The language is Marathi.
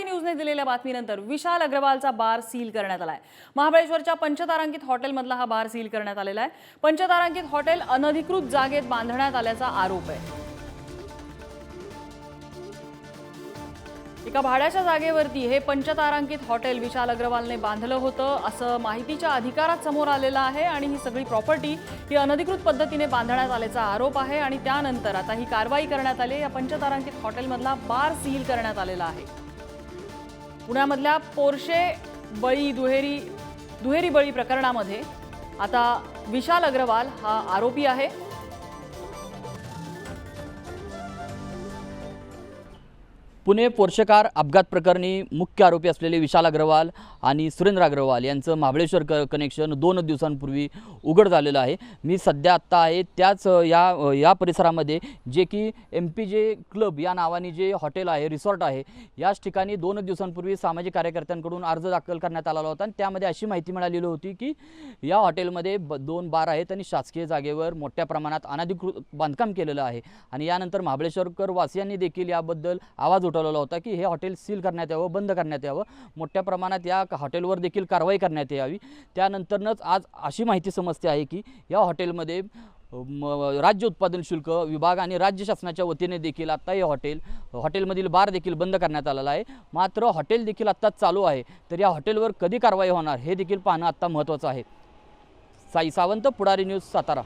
पुढारी न्यूजने दिलेल्या बातमीनंतर विशाल अग्रवालचा बार सील करण्यात आलाय. महाबळेश्वरच्या पंचतारांकित हॉटेलमधला हा बार सील करण्यात आलेला आहे. पंचतारांकित हॉटेल अनधिकृत जागेत बांधण्यात आल्याचा आरोप आहे. एका भाड्याच्या जागेवरती हे पंचतारांकित हॉटेल विशाल अग्रवालने बांधलं होतं असं माहितीच्या अधिकारात समोर आलेलं आहे आणि ही सगळी प्रॉपर्टी ही अनधिकृत पद्धतीने बांधण्यात आल्याचा आरोप आहे आणि त्यानंतर आता ही कारवाई करण्यात आली या पंचतारांकित हॉटेलमधला बार सील करण्यात आलेला आहे. पुण्यामधल्या पोर्शे बळी दुहेरी दुहेरी बळी प्रकरणामध्ये आता विशाल अग्रवाल हा आरोपी आहे. पुणे पोर्शकार अपघात प्रकरणी मुख्य आरोपी असलेले विशाल अग्रवाल आणि सुरेंद्र अग्रवाल यांचं महाबळेश्वर क कनेक्शन दोन दिवसांपूर्वी उघड झालेलं आहे. मी सध्या आत्ता आहे त्याच या या परिसरामध्ये जे की एम पी जे क्लब या नावाने जे हॉटेल आहे रिसॉर्ट आहे याच ठिकाणी दोन दिवसांपूर्वी सामाजिक कार्यकर्त्यांकडून अर्ज दाखल करण्यात आलेला होता आणि त्यामध्ये अशी माहिती मिळालेली होती की या हॉटेलमध्ये ब दोन बार आहेत आणि शासकीय जागेवर मोठ्या प्रमाणात अनाधिकृत बांधकाम केलेलं आहे. आणि यानंतर महाबळेश्वरकर वासियांनी देखील याबद्दल आवाज उठवलेला होता की हे हॉटेल सील करण्यात यावं बंद करण्यात यावं. मोठ्या प्रमाणात या हॉटेलवर देखील कारवाई करण्यात यावी. त्यानंतरनंच आज अशी माहिती समजते आहे की या हॉटेलमध्ये राज्य उत्पादन शुल्क विभाग आणि राज्य शासनाच्या वतीने देखील आत्ता हे हॉटेल हॉटेलमधील बार देखील बंद करण्यात आलेला आहे. मात्र हॉटेल देखील आत्ताच चालू आहे. तर या हॉटेलवर कधी कारवाई होणार हे देखील पाहणं आत्ता महत्त्वाचं आहे. साई सावंत पुढारी न्यूज सातारा.